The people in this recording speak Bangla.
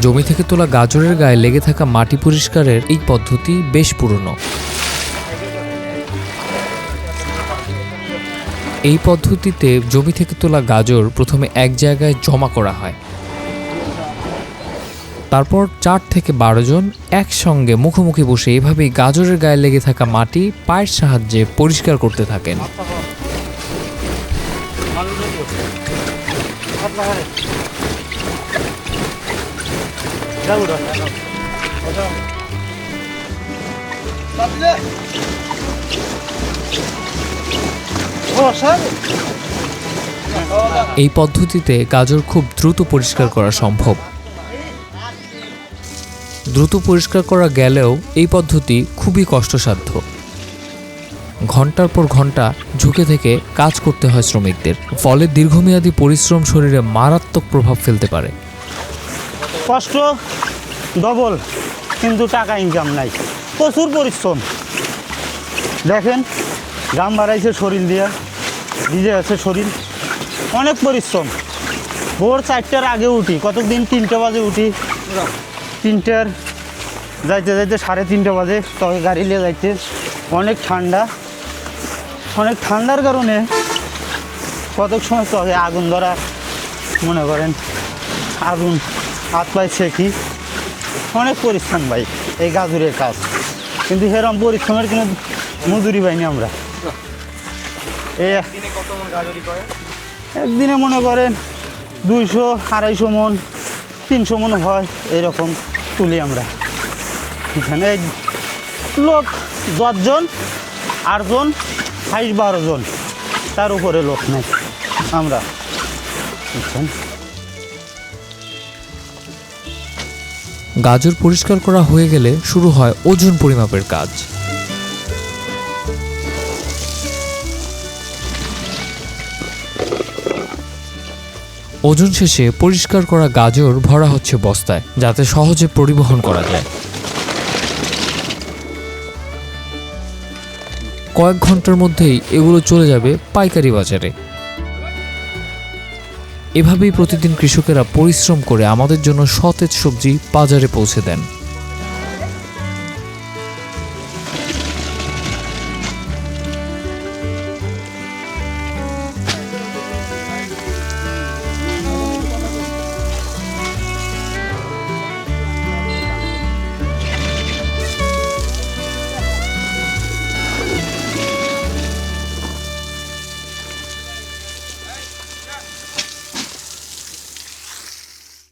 জমি থেকে তোলা গাজরের গায়ে লেগে থাকা মাটি পরিষ্কারের এই পদ্ধতি বেশ পুরনো। এই পদ্ধতিতে জমি থেকে তোলা গাজর প্রথমে এক জায়গায় জমা করা হয়। তারপর চার থেকে বারো জন একসঙ্গে মুখোমুখি বসে এভাবেই গাজরের গায়ে লেগে থাকা মাটি পায়ের সাহায্যে পরিষ্কার করতে থাকেন। এই পদ্ধতিতে গাজর খুব দ্রুত পরিষ্কার করা সম্ভব। দ্রুত পরিষ্কার করা গেলেও এই পদ্ধতি খুবই কষ্টসাধ্য। ঘণ্টার পর ঘণ্টা ঝুঁকে থেকে কাজ করতে হয় শ্রমিকদের। ফলে দীর্ঘমেয়াদী পরিশ্রম শরীরে মারাত্মক প্রভাব ফেলতে পারে। কষ্ট ডবল, কিন্তু টাকা ইনকাম নাই। প্রচুর পরিশ্রম। দেখেন গাম বাড়াইছে শরীর দিয়া, ভিজে আছে শরীর। অনেক পরিশ্রম। ভোর চারটার আগে উঠি কতদিন তিনটে বাজে উঠি। তিনটার যাইতে যাইতে সাড়ে তিনটে বাজে, তবে গাড়ি নিয়ে যাইতে। অনেক ঠান্ডা। অনেক ঠান্ডার কারণে কতক সময় তবে আগুন ধরা, মনে করেন। আগুন হাত পায়ে ছেঁকি। অনেক পরিশ্রম ভাই, এই গাজুরের কাজ। কিন্তু সেরকম পরিশ্রমের কোনো মজুরি পাইনি আমরা। একদিনে মনে করেন দুইশো, আড়াইশো মন, তিনশো মন হয় এরকম তুলি আমরা। এখানে লোক দশজন, আটজন বাইশ বারো জন। তার উপরে লোক নেই। আমরা। গাজর পরিষ্কার করা হয়ে গেলে শুরু হয় ওজন পরিমাপের কাজ। ওজন শেষে পরিষ্কার করা গাজর ভরা হচ্ছে বস্তায়, যাতে সহজে পরিবহন করা যায়। কয়েক ঘণ্টার মধ্যেই এগুলো চলে যাবে পাইকারি বাজারে। এভাবেই প্রতিদিন কৃষকেরা পরিশ্রম করে আমাদের জন্য সতেজ সবজি বাজারে পৌঁছে দেন।